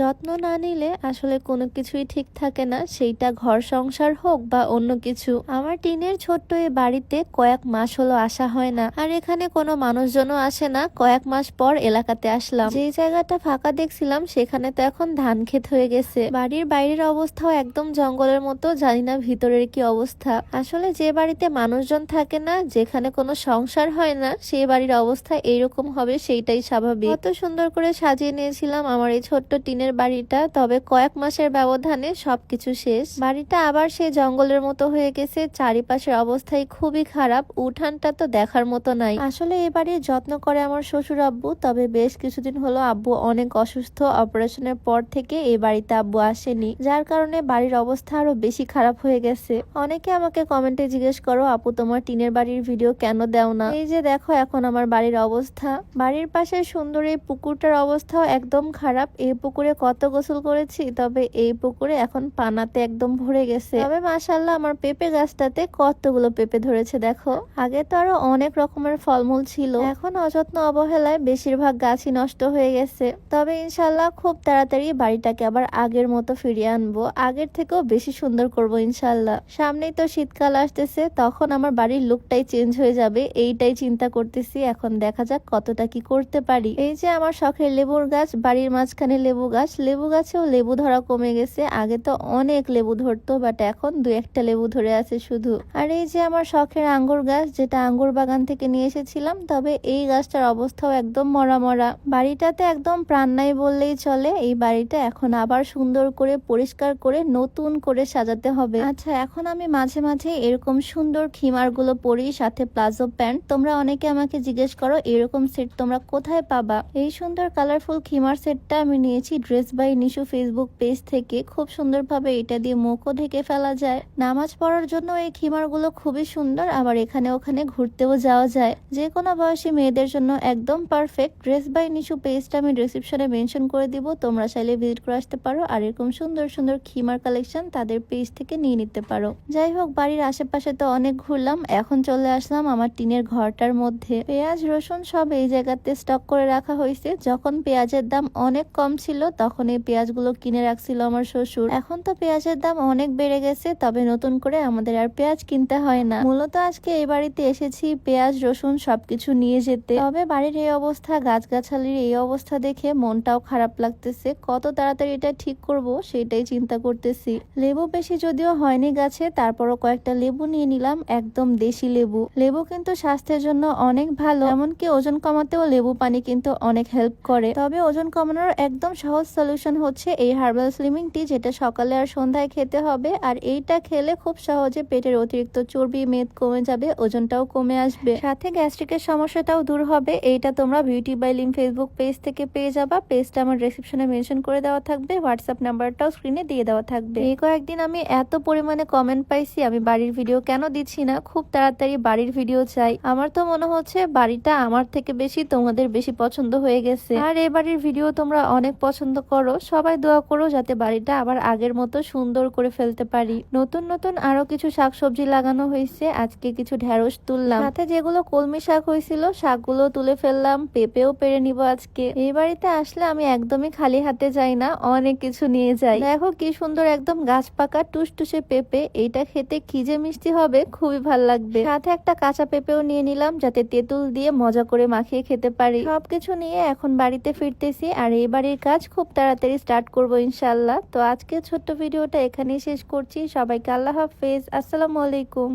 যত্ন না নিলে আসলে কোনো কিছুই ঠিক থাকে না। সেইটা ঘর সংসার হোক বা অন্য কিছু। আমার টিনের ছোট্ট এই বাড়িতে কয়েক মাস হলো আসা হয় না। আর এখানে কোনো মানুষজনও আসে না। কয়েক মাস পর এলাকাতে আসলাম। যে জায়গাটা ফাঁকা দেখছিলাম, সেখানে তো এখন ধান ক্ষেত হয়ে গেছে। বাড়ির বাইরের অবস্থাও একদম জঙ্গলের মতো, জানি না ভিতরের কি অবস্থা। আসলে যে বাড়িতে মানুষজন থাকে না, যেখানে কোনো সংসার হয় না সেই বাড়ির অবস্থা এইরকম হবে, সেইটাই স্বাভাবিক। কত সুন্দর করে সাজিয়ে নিয়েছিলাম আমার এই ছোট্ট টিনের বাড়িটা, তবে কয়েক মাসের ব্যবধানে সবকিছু শেষ। বাড়িটা আবার সেই জঙ্গলের মতো হয়ে গেছে, চারিপাশের অবস্থাই খুবই খারাপ, উঠানটা তো দেখার মতো নাই। আসলে এই বাড়ির যত্ন করে আমার শ্বশুর আব্বু, তবে বেশ কিছুদিন হলো আব্বু অনেক অসুস্থ। অপারেশনের পর থেকে এই বাড়িতে আব্বু আসেনি, যার কারণে বাড়ির অবস্থা আরও বেশি খারাপ হয়ে গেছে। অনেকে আমাকে কমেন্টে জিজ্ঞেস করো, আপু, তোমার টিনের বাড়ির ভিডিও কেন দেও না? এই যে দেখো এখন আমার বাড়ির অবস্থা। বাড়ির পাশে সুন্দর এই পুকুরটার অবস্থাও একদম খারাপ। এই পুকুরে কত গোসল করেছি, তবে এই পুকুরে এখন পানাতে একদম ভরে গেছে। তবে মাসাল্লাহ আমার পেঁপে গাছটাতে কতগুলো পেঁপে ধরেছে দেখো। আগে তো আরও অনেক রকমের ফলমূল ছিল। এখন অযত্ন অবহেলায় বেশিরভাগ গাছই নষ্ট হয়ে গেছে। তবে ইনশাল্লাহ খুব তাড়াতাড়ি বাড়িটাকে আবার আগের মতো ফিরিয়ে আনব। আগের থেকেও বেশি সুন্দর করব ইনশাল্লাহ সামনেই তো শীতকাল আসতেছে, তখন আমার বাড়ির লুকটাই চেঞ্জ হয়ে যাবে, এইটাই চিন্তা করতেছি। এখন দেখা যাক কতটা কি করতে পারি। এই যে আমার শখের লেবুর গাছ, বাড়ির মাঝখানে লেবু গাছ, লেবু গাছেও লেবু ধরা কমে গেছে। আগে তো অনেক লেবু ধরতো বাট এখন দু একটা লেবু ধরে আছে শুধু। আর এই যে আমার শখের আঙ্গুর গাছ, যেটা আঙ্গুর বাগান থেকে নিয়ে এসেছিলাম, তবে এই গাছটার অবস্থাও একদম মরা মরা। বাড়িটাতে একদম প্রাণ নাই বললেই চলে, এই বাড়িটা এখন আবার সুন্দর করে, পরিষ্কার করে, নতুন করে সাজাতে হবে। আচ্ছা এখন আমি মাঝে মাঝে এরকম সুন্দর খিমারগুলো পরি, সাথে প্লাজো প্যান্ট। তোমরা অনেকে আমাকে জিজ্ঞেস করো, এরকম সেট তোমরা কোথায় পাবা? এই সুন্দর কালারফুল খিমার সেটটা আমি নিয়েছি dress by Nishu Facebook page থেকে খুব সুন্দরভাবে এটা দিয়ে মুখও ঢেকে ফেলা যায়। নামাজ পড়ার জন্য এই খিমারগুলো খুবই সুন্দর, আবার এখানে ওখানে ঘুরতেও যাওয়া যায়। যে কোনো বয়সী মেয়েদের জন্য একদম পারফেক্ট ড্রেস বাই নিশু পেজটা আমি ডিসক্রিপশনে মেনশন করে দিব। তোমরা চাইলে ভিজিট করে আসতে পারো, আর এরকম সুন্দর সুন্দর খিমার কালেকশন তাদের পেজ থেকে নিয়ে নিতে পারো। যাই হোক, বাড়ির আশেপাশে তো অনেক ঘুরলাম, এখন চলে আসলাম আমার টিনের ঘরটার মধ্যে। পেঁয়াজ, রসুন সব এই জায়গাতে স্টক করে রাখা হয়েছে। যখন পেঁয়াজের দাম অনেক কম ছিল তখন এই পেঁয়াজগুলো কিনে রাখছিল আমার শ্বশুর। এখন তো পেঁয়াজের দাম অনেক বেড়ে গেছে, তবে নতুন করে আমাদের আর পেঁয়াজ কিনতে হয় না। মূলত আজকে এই বাড়িতে এসেছি পেঁয়াজ, রসুন সবকিছু নিয়ে যেতে। তবে বাড়ির এই অবস্থা, গাছগাছালির এই অবস্থা দেখে মনটাও খারাপ লাগতেছে। কত তাড়াতাড়ি এটা ঠিক করব সেটাই চিন্তা করতেছি। লেবু বেশি যদিও হয়নি গাছে, তারপরও কয়েকটা লেবু নিয়ে নিলাম, একদম দেশি লেবু। লেবু কিন্তু স্বাস্থ্যের জন্য অনেক ভালো, এমনকি ওজন কমাতেও লেবু পানি কিন্তু অনেক হেল্প করে। তবে ওজন কমানোর একদম সহজ সলিউশন হচ্ছে এই হার্বাল স্লিমিং টি যেটা সকালে আর সন্ধ্যায় খেতে হবে। আর এইটা খেলে খুব সহজে পেটের অতিরিক্ত চর্বি, মেদ কমে যাবে, ওজনটাও কমে আসবে। সাথে গ্যাস্ট্রিকের সমস্যাটাও দূর হবে। এইটা তোমরা beauty by Lim Facebook page থেকে পেয়ে যাবা। পেজটা আমার ডেসক্রিপশনে মেনশন করে দেওয়া থাকবে। হোয়াটসঅ্যাপ নাম্বারটাও স্ক্রিনে দিয়ে দেওয়া থাকবে। এই কয়েকদিন আমি এত পরিমাণে কমেন্ট পাইছি, আমি বাড়ির ভিডিও কেন দিচ্ছি না? খুব তাড়াতাড়ি বাড়ির ভিডিও চাই। আমার তো মনে হচ্ছে বাড়িটা আমার থেকে বেশি, তোমাদের বেশি পছন্দ হয়ে গেছে। আর এই বাড়ির ভিডিও তোমরা অনেক পছন্দ করো, সবাই দোয়া করো যাতে বাড়িটা আবার আগের মতো সুন্দর করে ফেলতে পারি। নতুন নতুন আরও কিছু শাকসবজি লাগানো হয়েছে। আজকে কিছু ঢেঁড়স তুললাম। সাথে যেগুলো কলমি শাক হয়েছিল, শাকগুলো তুলে ফেললাম। পেঁপেও পেরে নিব আজকে। এই বাড়িতে আসলে আমি একদমই খালি হাতে যাই না, অনেক কিছু নিয়ে যাই। দেখো কি সুন্দর একদম গাছ পাকা, টুসটুসে পেঁপে। এইটা খেতে কি যে মিষ্টি হবে, খুবই ভালো লাগবে। সাথে একটা কাঁচা পেঁপেও নিয়ে নিলাম, যাতে তেঁতুল দিয়ে মজা করে মাখিয়ে খেতে পারি। সবকিছু নিয়ে এখন বাড়িতে ফিরতেছি। আর এই বাড়ির কাজ খুব তাড়াতাড়ি স্টার্ট করব ইনশাল্লাহ তো আজকে ছোট্ট ভিডিওটা এখানেই শেষ করছি। সবাইকে আল্লাহ হাফেজ। আসসালামু আলাইকুম।